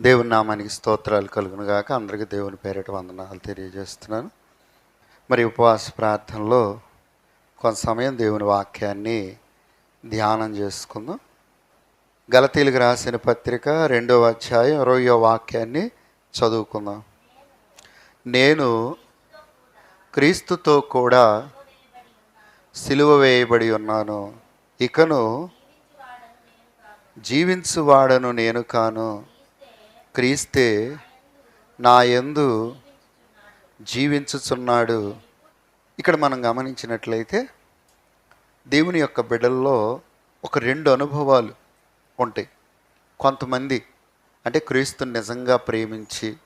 దేవుని నామానికి స్తోత్రాలు కలుగును గాక అందరికీ దేవుని పేరిట వందనాలు తెలియజేస్తున్నాను. మరి ఉపవాస ప్రార్థనలో కొంత సమయం దేవుని వాక్యాన్ని ధ్యానం చేసుకుందాం. గలతీలకు రాసిన పత్రిక రెండవ అధ్యాయం ఇరవయో వాక్యాన్ని చదువుకుందాం. నేను క్రీస్తుతో కూడా సిలువ వేయబడి ఉన్నాను. ఇకను జీవించువాడను నేను కాను. క్రీస్తే నా యందు జీవించుచున్నాడు. ఇక్కడ మనం గమనించినట్లయితే దేవుని యొక్క బిడ్డల్లో ఒక రెండు అనుభవాలు ఉంటాయి. కొంతమంది అంటే క్రీస్తుని నిజంగా ప్రేమించి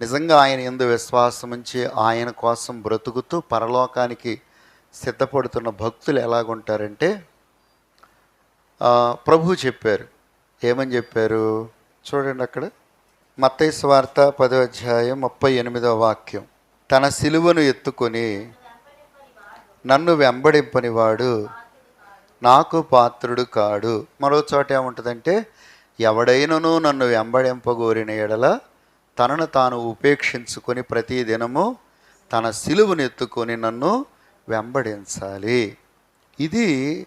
నిజంగా ఆయన ఎందు విశ్వాసం ఉంచి ఆయన కోసం బ్రతుకుతూ పరలోకానికి సిద్ధపడుతున్న భక్తులు ఎలాగుంటారంటే ప్రభు చెప్పారు. ఏమని చెప్పారు? చూడండి అక్కడ. మత్తయి స్వార్త పదో అధ్యాయం ముప్పై ఎనిమిదో వాక్యం. తన సిలువను ఎత్తుకొని నన్ను వెంబడింపని వాడు నాకు పాత్రుడు కాడు. మరో చోట ఏముంటుందంటే ఎవడైనను నన్ను వెంబడింపగోరిన ఎడల తనను తాను ఉపేక్షించుకొని ప్రతి దినము తన సిలువను ఎత్తుకొని నన్ను వెంబడించాలి. ఇది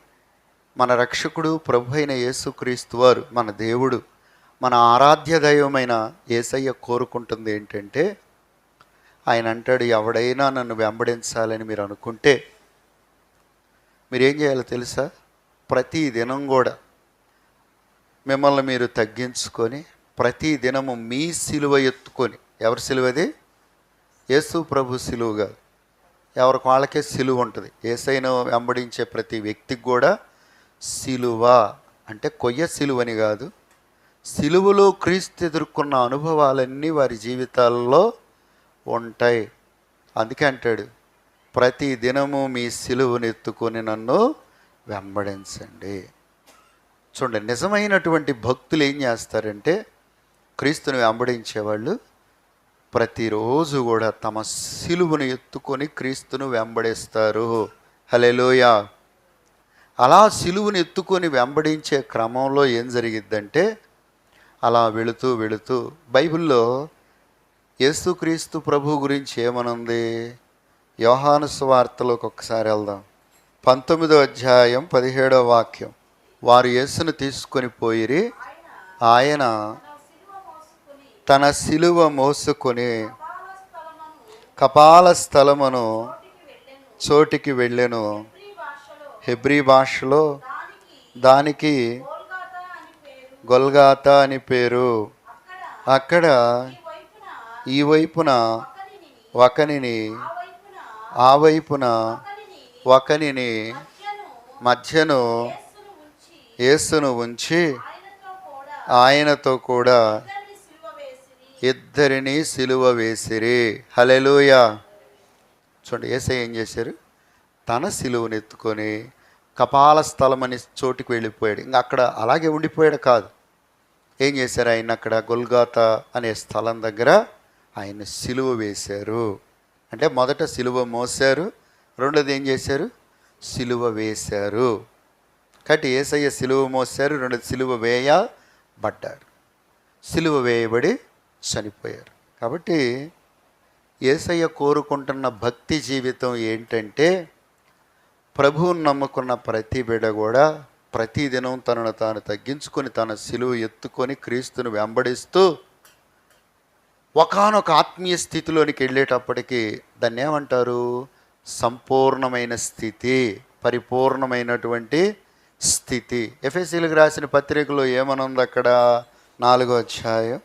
మన రక్షకుడు ప్రభు అయిన యేసుక్రీస్తు వారు మన దేవుడు. మన ఆరాధ్య దైవమైన యేసయ్య కోరుకుంటుంది ఏంటంటే ఆయన అంటాడు ఎవడైనా నన్ను వెంబడించాలని మీరు అనుకుంటే మీరేం చేయాలో తెలుసా? ప్రతి దినం కూడా మిమ్మల్ని మీరు తగ్గించుకొని ప్రతి దినము మీ సిలువ ఎత్తుకొని ఎవరి సిలువది యేసు ప్రభు సిలువ కాదు. ఎవరికి వాళ్ళకే సిలువ ఉంటుంది. ఏసైన వెంబడించే ప్రతి వ్యక్తికి కూడా సిలువ అంటే కొయ్య సిలువని కాదు. సిలువలో క్రీస్తు ఎదుర్కొన్న అనుభవాలన్నీ వారి జీవితాల్లో ఉంటాయి. అందుకే అంటాడు ప్రతి దినము మీ సిలువనెత్తుకొని నన్ను వెంబడించండి. చూడండి నిజమైనటువంటి భక్తులు ఏం చేస్తారంటే క్రీస్తుని వెంబడించేవాళ్ళు ప్రతిరోజు కూడా తమ సిలువను ఎత్తుకొని క్రీస్తును వెంబడిస్తారు. హలేలోయ అలా సిలువను ఎత్తుకొని వెంబడించే క్రమంలో ఏం జరిగిద్దంటే అలా వెళుతూ వెళుతూ బైబిల్లో యేసుక్రీస్తు ప్రభు గురించి ఏమనుంది? యోహాను సువార్తలోకి ఒకసారి వెళ్దాం. పంతొమ్మిదో అధ్యాయం పదిహేడో వాక్యం. వారు యేసును తీసుకొని పోయిరి. ఆయన తన సిలువ మోసుకొని కపాల స్థలమును చోటికి వెళ్ళెను. హెబ్రీ భాషలో దానికి గొల్గాతా అని పేరు. అక్కడ ఈ వైపున ఒకనిని ఆ వైపున ఒకనిని మధ్యను యేసును ఉంచి ఆయనతో కూడా ఇద్దరిని సిలువ వేసిరి. హలెలూయ చూడండి ఏసై ఏం చేశారు? తన సిలువను ఎత్తుకొని కపాల స్థలం అనే చోటుకి వెళ్ళిపోయాడు. ఇంకా అక్కడ అలాగే ఉండిపోయాడు కాదు. ఏం చేశారు ఆయన అక్కడ? గొల్గాత అనే స్థలం దగ్గర ఆయన సిలువ వేశారు. అంటే మొదట సిలువ మోసారు రెండోది ఏం చేశారు? సిలువ వేశారు. కాబట్టి ఏసయ్య సిలువ మోసారు రెండోది సిలువ వేయబడ్డారు సిలువ వేయబడి చనిపోయారు. కాబట్టి ఏసయ్య కోరుకుంటున్న భక్తి జీవితం ఏంటంటే ప్రభువుని నమ్ముకున్న ప్రతి బిడ కూడా ప్రతిదినం తనను తాను తగ్గించుకొని తన సిలువ ఎత్తుకొని క్రీస్తును వెంబడిస్తూ ఒకానొక ఆత్మీయ స్థితిలోనికి వెళ్ళేటప్పటికి దాన్ని ఏమంటారు? సంపూర్ణమైన స్థితి పరిపూర్ణమైనటువంటి స్థితి. ఎఫ్ఎస్సీలకు రాసిన పత్రికలో ఏమనుంది అక్కడ? నాలుగో అధ్యాయం.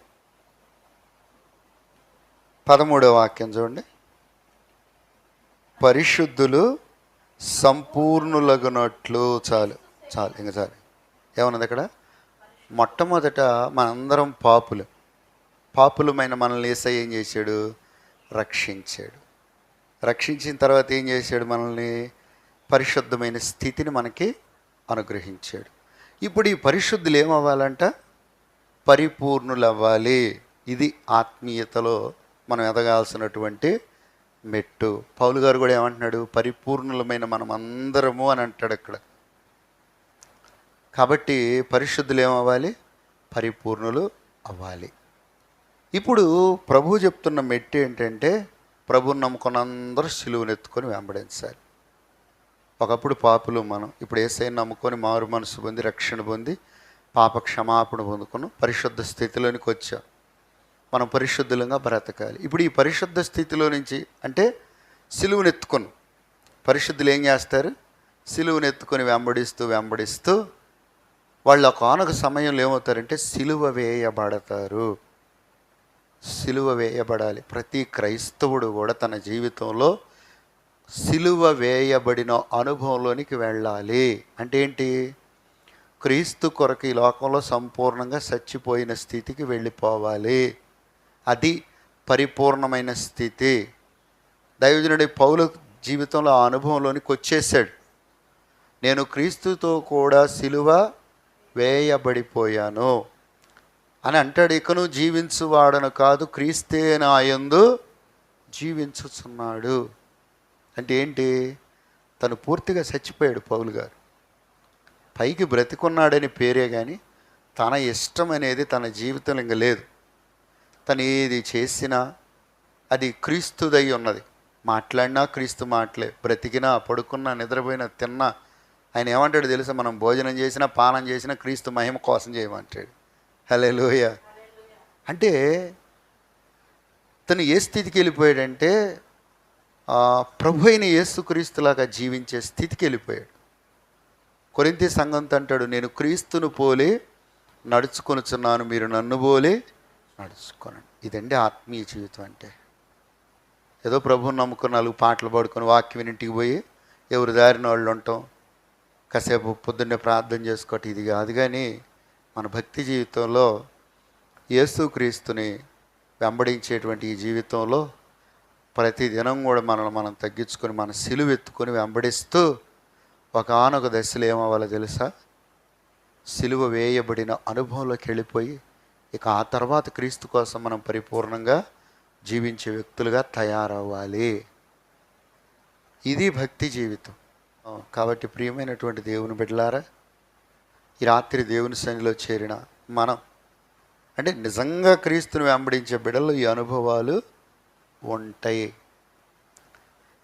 పదమూడో వాక్యం చూడండి. పరిశుద్ధులు సంపూర్ణులగునట్లు చాలు. చాలు ఇంకా చాలు. ఏమన్నది అక్కడ? మొట్టమొదట మనందరం పాపులు. పాపులమైన మనల్ని ఏసై ఏం చేశాడు? రక్షించాడు. రక్షించిన తర్వాత ఏం చేశాడు మనల్ని? పరిశుద్ధమైన స్థితిని మనకి అనుగ్రహించాడు. ఇప్పుడు ఈ పరిశుద్ధులు ఏమవ్వాలంట? పరిపూర్ణులు అవ్వాలి ఇది ఆత్మీయతలో మనం ఎదగాల్సినటువంటి మెట్టు. పౌలు గారు కూడా ఏమంటున్నాడు? పరిపూర్ణులమైన మనం అందరము అని అంటాడు అక్కడ. కాబట్టి పరిశుద్ధులు ఏమవ్వాలి? పరిపూర్ణులు అవ్వాలి. ఇప్పుడు ప్రభు చెప్తున్న మెట్టు ఏంటంటే ప్రభుని నమ్ముకున్న అందరూ సిలువను ఎత్తుకొని వెంబడించాలి. ఒకప్పుడు పాపులు మనం ఇప్పుడు ఏసై నమ్ముకొని మారు మనసు పొంది రక్షణ పొంది పాప క్షమాపణ పొందుకున్నాం పరిశుద్ధ స్థితిలోనికి వచ్చాం. మనం పరిశుద్ధులంగా బ్రతకాలి. ఇప్పుడు ఈ పరిశుద్ధ స్థితిలో నుంచి అంటే సిలువునెత్తుకొని పరిశుద్ధులు ఏం చేస్తారు? సిలువునెత్తుకొని వెంబడిస్తూ వెంబడిస్తూ వాళ్ళు ఒక ఆనక సమయంలో ఏమవుతారంటే సిలువ వేయబడతారు. సిలువ వేయబడాలి. ప్రతి క్రైస్తవుడు కూడా తన జీవితంలో సిలువ వేయబడిన అనుభవంలోనికి వెళ్ళాలి. అంటే ఏంటి? క్రీస్తు కొరకు ఈ లోకంలో సంపూర్ణంగా చచ్చిపోయిన స్థితికి వెళ్ళిపోవాలి. అది పరిపూర్ణమైన స్థితి. దైవజనుడి పౌల జీవితంలో ఆ అనుభవంలోనికి వచ్చేసాడు నేను క్రీస్తుతో కూడా సిలువ వేయబడిపోయాను అని అంటాడు. ఇకను జీవించువాడను కాదు క్రీస్తే నాయందు జీవించుచున్నాడు. అంటే ఏంటి? తను పూర్తిగా చచ్చిపోయాడు పౌలు గారు. పైకి బ్రతికున్నాడని పేరే కానీ తన ఇష్టం అనేది తన జీవితంలో ఇంక లేదు. తను ఏది చేసినా అది క్రీస్తుదై ఉన్నది. మాట్లాడినా క్రీస్తు మాటలే. బ్రతికినా పడుకున్నా నిద్రపోయినా తిన్నా ఆయన ఏమంటాడు తెలుసా? మనం భోజనం చేసినా పానం చేసినా క్రీస్తు మహిమ కోసం చేయమంటాడు. హలే లోయ అంటే తను ఏ స్థితికి వెళ్ళిపోయాడంటే ప్రభు అయిన యేసుక్రీస్తులాగా జీవించే స్థితికి వెళ్ళిపోయాడు. కొరింతి సంఘంతో అంటాడు నేను క్రీస్తును పోలి నడుచుకొనుచున్నాను మీరు నన్ను పోలి నడుచుకోనండి. ఇదండి ఆత్మీయ జీవితం అంటే. ఏదో ప్రభువుని నమ్ముకుని నాలుగు పాటలు పాడుకొని వాక్యం ఇంటికి పోయి ఎవరు దారిన వాళ్ళు ఉంటాం. కాసేపు పొద్దున్నే ప్రార్థన చేసుకోవటం ఇది కాదు కానీ మన భక్తి జీవితంలో యేసుక్రీస్తుని వెంబడించేటువంటి ఈ జీవితంలో ప్రతి దినం కూడా మనల్ని మనం తగ్గించుకొని మన సిలువెత్తుకొని వెంబడిస్తూ ఒక ఆనొక దశలో ఏమవ్వాలో తెలుసా? సిలువ వేయబడిన అనుభవంలోకి వెళ్ళిపోయి ఇక ఆ తర్వాత క్రీస్తు కోసం మనం పరిపూర్ణంగా జీవించే వ్యక్తులుగా తయారవ్వాలి. ఇది భక్తి జీవితం. కాబట్టి ప్రియమైనటువంటి దేవుని బిడ్డలారా ఈ రాత్రి దేవుని సన్నిలో చేరిన మనం అంటే నిజంగా క్రీస్తుని వెంబడించే బిడ్డలు ఈ అనుభవాలు ఉంటాయి.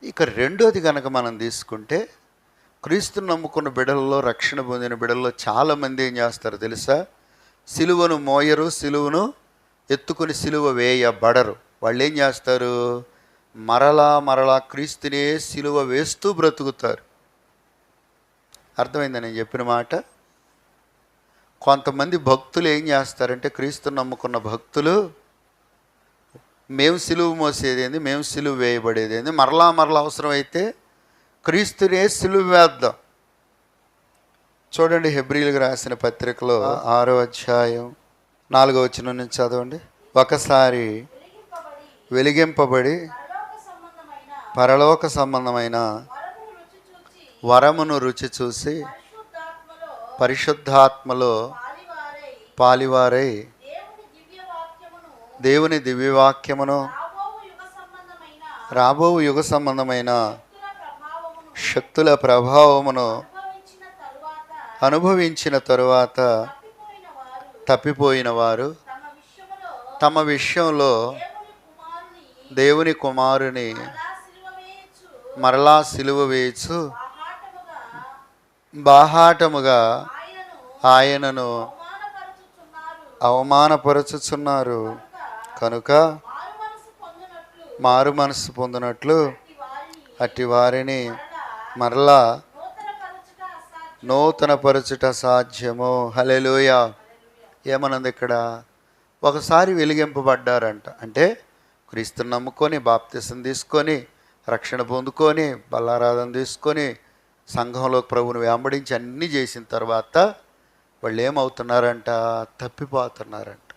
ఇక రెండోది కనుక మనం తీసుకుంటే క్రీస్తుని నమ్ముకున్న బిడల్లో రక్షణ పొందిన బిడల్లో చాలామంది ఏం చేస్తారు తెలుసా? సిలువను మోయరు సిలువను ఎత్తుకుని సిలువ వేయబడరు. వాళ్ళు ఏం చేస్తారు? మరలా మరలా క్రీస్తునే సిలువ వేస్తూ బ్రతుకుతారు. అర్థమైందా నేను చెప్పిన మాట? కొంతమంది భక్తులు ఏం చేస్తారంటే క్రీస్తుని నమ్ముకున్న భక్తులు మేము సిలువ మోసేది ఏంది? మేము సిలువ వేయబడేది ఏంది? మరలా మరలా అవసరమైతే క్రీస్తునే సిలువ వేద్దాం. చూడండి హెబ్రిల్కి రాసిన పత్రికలో ఆరో అధ్యాయం నాలుగో వచనం నుంచి చదవండి. ఒకసారి వెలిగింపబడి పరలోక సంబంధమైన వరమును రుచి చూసి పరిశుద్ధాత్మలో పాలివారై దేవుని దివ్యవాక్యమును రాబో యుగ సంబంధమైన శక్తుల ప్రభావమును అనుభవించిన తరువాత తప్పిపోయిన వారు తమ విషయంలో దేవుని కుమారుని మరలా సిలువ వేయచ్చు. బాహాటముగా ఆయనను అవమానపరచుచున్నారు. కనుక మారు మనసు పొందినట్లు అట్టి వారిని మరలా నూతన పరచుట సాధ్యము. హలెలుయ ఏమన్నది ఇక్కడ? ఒకసారి వెలిగింపబడ్డారంట. అంటే క్రీస్తుని నమ్ముకొని బాప్తిసం తీసుకొని రక్షణ పొందుకొని బల్లారాధన తీసుకొని సంఘంలో ప్రభుని వెంబడించి అన్నీ చేసిన తర్వాత వాళ్ళు ఏమవుతున్నారంట తప్పిపోతున్నారంట.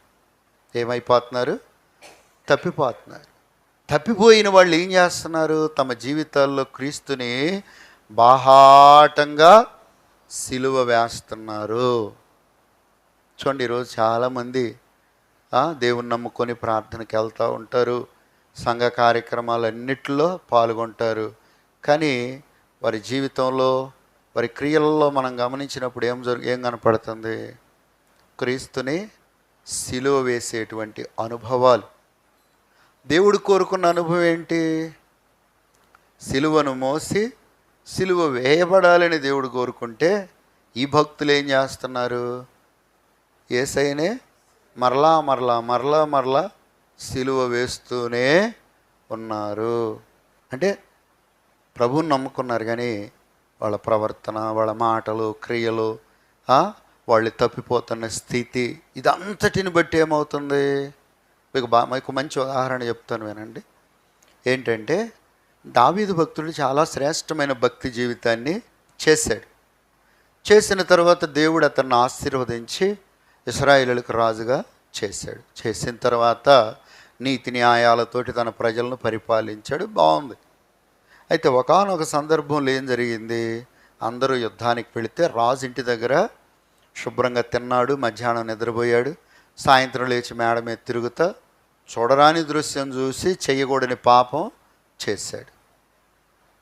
ఏమైపోతున్నారు? తప్పిపోతున్నారు. తప్పిపోయిన వాళ్ళు ఏం చేస్తున్నారు? తమ జీవితాల్లో క్రీస్తుని బాహాటంగా సిలువ వేస్తున్నారు. చూడండి ఈరోజు చాలామంది దేవుని నమ్ముకొని ప్రార్థనకి వెళ్తూ ఉంటారు. సంఘ కార్యక్రమాలన్నిటిలో పాల్గొంటారు. కానీ వారి జీవితంలో వారి క్రియలలో మనం గమనించినప్పుడు ఏం జరుగు ఏం కనపడుతుంది? క్రీస్తుని సిలువ వేసేటువంటి అనుభవాలు. దేవుడు కోరుకున్న అనుభవం ఏంటి? సిలువను మోసి సిలువ వేయబడాలని దేవుడు కోరుకుంటే ఈ భక్తులు ఏం చేస్తున్నారు? ఏసైనే మరలా మరలా మరలా మరలా సిలువ వేస్తూనే ఉన్నారు. అంటే ప్రభువుని నమ్ముకున్నారు కానీ వాళ్ళ ప్రవర్తన వాళ్ళ మాటలు క్రియలు వాళ్ళు తప్పిపోతున్న స్థితి ఇదంతటిని బట్టి ఏమవుతుంది? మీకు బా మీకు మంచి ఉదాహరణ చెప్తాను వినండి. ఏంటంటే దావీదు భక్తుడు చాలా శ్రేష్టమైన భక్తి జీవితాన్ని చేశాడు. చేసిన తర్వాత దేవుడు అతన్ని ఆశీర్వదించి ఇస్రాయిలకు రాజుగా చేశాడు. చేసిన తర్వాత నీతి న్యాయాలతోటి తన ప్రజలను పరిపాలించాడు. బాగుంది. అయితే ఒకానొక సందర్భంలో ఏం జరిగింది? అందరూ యుద్ధానికి వెళితే రాజు ఇంటి దగ్గర శుభ్రంగా తిన్నాడు మధ్యాహ్నం నిద్రపోయాడు. సాయంత్రం లేచి మేడ మీద తిరుగుతా చూడరాని దృశ్యం చూసి చెయ్యకూడని పాపం చేశాడు.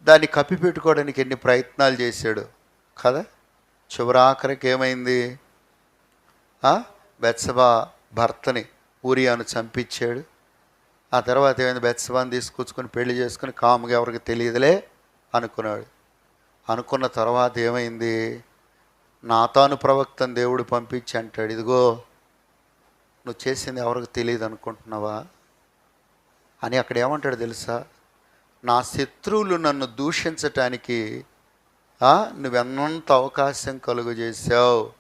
దాన్ని కప్పిపెట్టుకోవడానికి ఎన్ని ప్రయత్నాలు చేశాడు. కదా? చివరాఖరికి ఏమైంది? బెత్సబా భర్తని ఊరియాను చంపించాడు. ఆ తర్వాత ఏమైంది? బెత్సబాని తీసుకొచ్చుకొని పెళ్ళి చేసుకుని కాముగా ఎవరికి తెలియదులే అనుకున్నాడు. అనుకున్న తర్వాత ఏమైంది? నాతాను ప్రవక్తను దేవుడు పంపించి అంటాడు ఇదిగో నువ్వు చేసింది ఎవరికి తెలియదు అనుకుంటున్నావా? అని అక్కడ ఏమంటాడు తెలుసా? నా శత్రువులు నన్ను దూషించటానికి నువ్వెంత నువ్వెన్నంత అవకాశం కలుగు చేసావు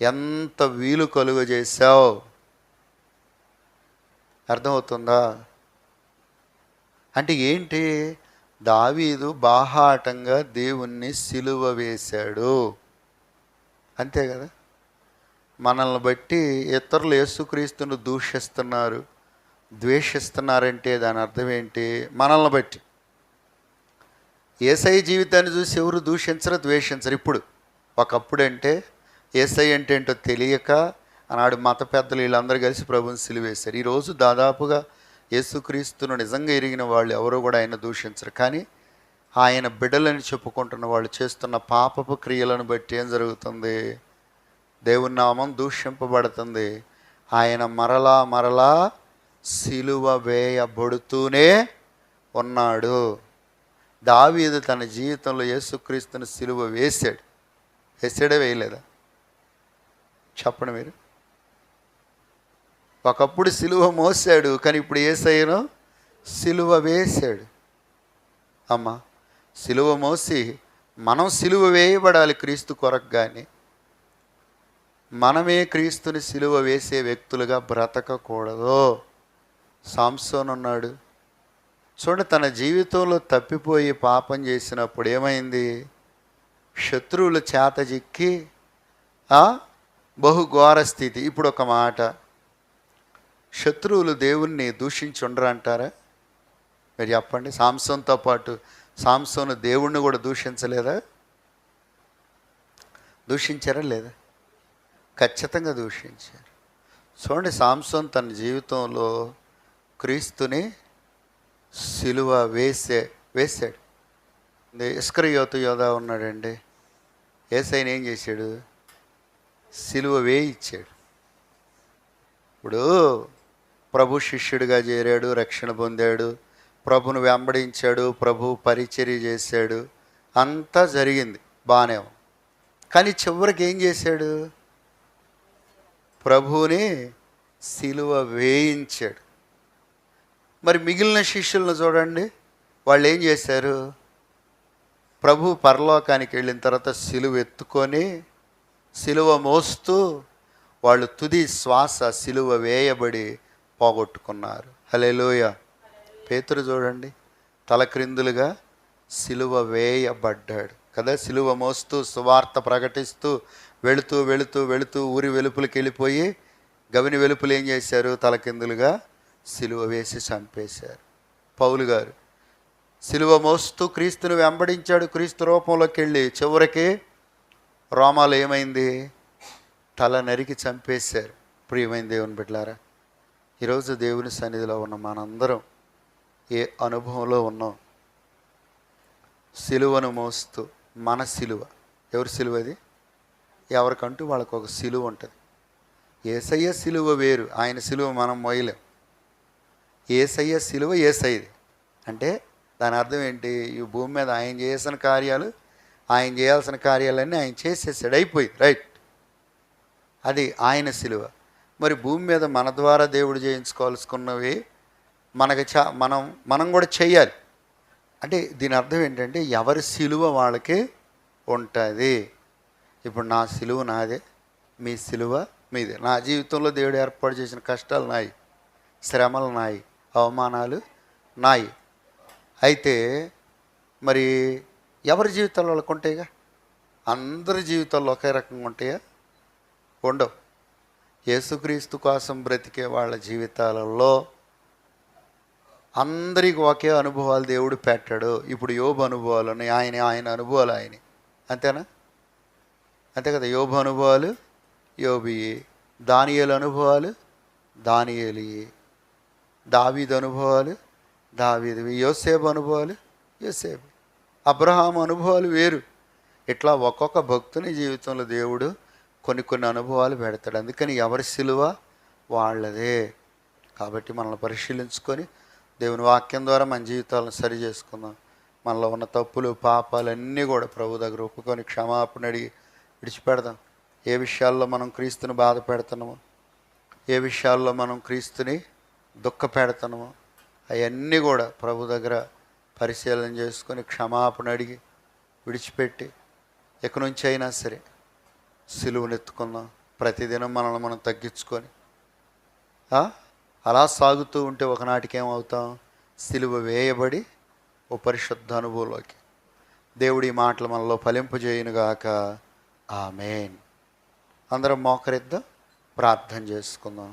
ఎంత వీలు కలుగు చేసావు అర్థమవుతుందా? అంటే ఏంటి? దావీదు బాహాటంగా దేవుణ్ణి సిలువ వేశాడు. అంతే కదా? మనల్ని బట్టి ఇతరులు యేసుక్రీస్తును దూషిస్తున్నారు ద్వేషిస్తున్నారంటే దాని అర్థం ఏంటి? మనల్ని బట్టి. ఏసై జీవితాన్ని చూసి ఎవరు దూషించరు ద్వేషించరు. ఇప్పుడు ఒకప్పుడు అంటే ఏసై అంటే ఏంటో తెలియక ఆనాడు మత పెద్దలు వీళ్ళందరూ కలిసి ప్రభుని సిలివేశారు. ఈరోజు దాదాపుగా యేసుక్రీస్తును నిజంగా ఎరిగిన వాళ్ళు ఎవరు కూడా ఆయన దూషించరు. కానీ ఆయన బిడ్డలని చెప్పుకుంటున్న వాళ్ళు చేస్తున్న పాపపు క్రియలను బట్టి ఏం జరుగుతుంది? దేవుని నామం దూషింపబడుతుంది. ఆయన మరలా మరలా సిలువ వేయబడుతూనే ఉన్నాడు. దావీదు తన జీవితంలో యేసుక్రీస్తుని సిలువ వేసాడు వేసాడే వేయలేదా? చెప్పండి మీరు. ఒకప్పుడు సిలువ మోసాడు కానీ ఇప్పుడు ఏసయ్యను సిలువ వేశాడు. అమ్మా సిలువ మోసి మనం సిలువ వేయబడాలి క్రీస్తు కొరకు కానీ మనమే క్రీస్తుని సిలువ వేసే వ్యక్తులుగా బ్రతకకూడదు. సాంసోన్ ఉన్నాడు చూడండి తన జీవితంలో తప్పిపోయి పాపం చేసినప్పుడు ఏమైంది? శత్రువుల చేత చిక్కి బహుఘోర స్థితి. ఇప్పుడు ఒక మాట. శత్రువులు దేవుణ్ణి దూషించుండరు అంటారా? మీరు చెప్పండి. సాంసంతో పాటు సాంసోను దేవుణ్ణి కూడా దూషించలేదా? దూషించారా లేదా? ఖచ్చితంగా దూషించారు. చూడండి సాంసోన్ తన జీవితంలో క్రీస్తుని సిలువ వేసే వేసాడు ఇస్కర్ యోత యోధ ఉన్నాడండి. ఏసైన ఏం చేశాడు? సిలువ వేయిచ్చాడు. ఇప్పుడు ప్రభు శిష్యుడిగా చేరాడు రక్షణ పొందాడు ప్రభును వెంబడించాడు ప్రభు పరిచర్య చేశాడు. అంతా జరిగింది బాగానే కానీ చివరికి ఏం చేశాడు? ప్రభువుని సిలువ వేయించాడు. మరి మిగిలిన శిష్యులను చూడండి. వాళ్ళు ఏం చేశారు? ప్రభు పరలోకానికి వెళ్ళిన తర్వాత సిలువ ఎత్తుకొని సిలువ మోస్తూ వాళ్ళు తుది శ్వాస సిలువ వేయబడి పోగొట్టుకున్నారు. హలేలోయ పేతురు చూడండి. తలక్రిందులుగా సిలువ వేయబడ్డాడు. కదా? సిలువ మోస్తూ సువార్త ప్రకటిస్తూ వెళుతూ వెళుతూ వెళుతూ ఊరి వెలుపులకి వెళ్ళిపోయి గవిని వెలుపులు ఏం చేశారు? తలకిందులుగా సిలువ వేసి చంపేశారు. పౌలు గారు సిలువ మోస్తూ క్రీస్తుని వెంబడించాడు క్రీస్తు రూపంలోకి వెళ్ళి చివరికి రోమాలు ఏమైంది? తల నరికి చంపేశారు. ప్రియమైన దేవుని బిడ్డలారా ఈరోజు దేవుని సన్నిధిలో ఉన్న మనందరం ఏ అనుభవంలో ఉన్నాం? సిలువను మోస్తూ మన సిలువ. ఎవరి సిలువ అది? ఎవరికంటూ వాళ్ళకు ఒక సిలువ ఉంటుంది. ఏసయ్య సిలువ వేరు ఆయన సిలువ మనం మొయ్యలేం ఏసయ్య సిలువ ఏసయ్యది. అంటే దాని అర్థం ఏంటి? ఈ భూమి మీద ఆయన చేసిన కార్యాలు ఆయన చేయాల్సిన కార్యాలన్నీ ఆయన చేసేసాడు. అయిపోయింది. రైట్. అది ఆయన సిలువ. మరి భూమి మీద మన ద్వారా దేవుడు చేయించుకోవాల్సుకున్నవి మనకి చా మనం మనం కూడా చెయ్యాలి అంటే దీని అర్థం ఏంటంటే ఎవరి సిలువ వాళ్ళకి ఉంటుంది. ఇప్పుడు నా సిలువ నాదే మీ సిలువ మీదే. నా జీవితంలో దేవుడు ఏర్పాటు చేసిన కష్టాలు నాయి శ్రమలు నాయి. అవమానాలు నాయి. అయితే మరి ఎవరి జీవితాల్లో వాళ్ళకు ఉంటాయిగా? అందరి జీవితాల్లో ఒకే రకంగా ఉంటాయా? ఉండవు. యేసుక్రీస్తు కోసం బ్రతికే వాళ్ళ జీవితాలలో అందరికి ఒకే అనుభవాలు దేవుడు పెట్టాడు. ఇప్పుడు యోబు అనుభవాలు ఉన్నాయి. ఆయన ఆయన అనుభవాలు ఆయన. అంతేనా? అంతే కదా. యోబు అనుభవాలు యోబి దానియలు అనుభవాలు దానియలి దావీదు అనుభవాలు దావీదు యోసేపు అనుభవాలు యోసేపు. అబ్రహాం అనుభవాలు వేరు. ఇట్లా ఒక్కొక్క భక్తుని జీవితంలో దేవుడు కొన్ని కొన్ని అనుభవాలు పెడతాడు. అందుకని ఎవరి సిలువ వాళ్ళదే. కాబట్టి మనల్ని పరిశీలించుకొని దేవుని వాక్యం ద్వారా మన జీవితాలను సరి చేసుకుందాం. మనలో ఉన్న తప్పులు పాపాలు అన్నీ కూడా ప్రభు దగ్గర ఒప్పుకొని క్షమాపణ అడిగి విడిచిపెడదాం. ఏ విషయాల్లో మనం క్రీస్తుని బాధ పెడుతున్నామో ఏ విషయాల్లో మనం క్రీస్తుని దుఃఖపేడతనము అవన్నీ కూడా ప్రభు దగ్గర పరిశీలన చేసుకొని క్షమాపణ అడిగి విడిచిపెట్టి ఎక్కడి నుంచి అయినా సరే సిలువనెత్తుకుందాం ప్రతిదినం మనల్ని మనం తగ్గించుకొని అలా సాగుతూ ఉంటే ఒకనాటికి ఏమవుతాం సిలువ వేయబడి ఓ పరిశుద్ధ అనుభవంలోకి. దేవుడి మాటలు మనలో ఫలింపజేయునుగాక ఆమెన్. అందరం మోకరిద్దాం ప్రార్థన చేసుకుందాం.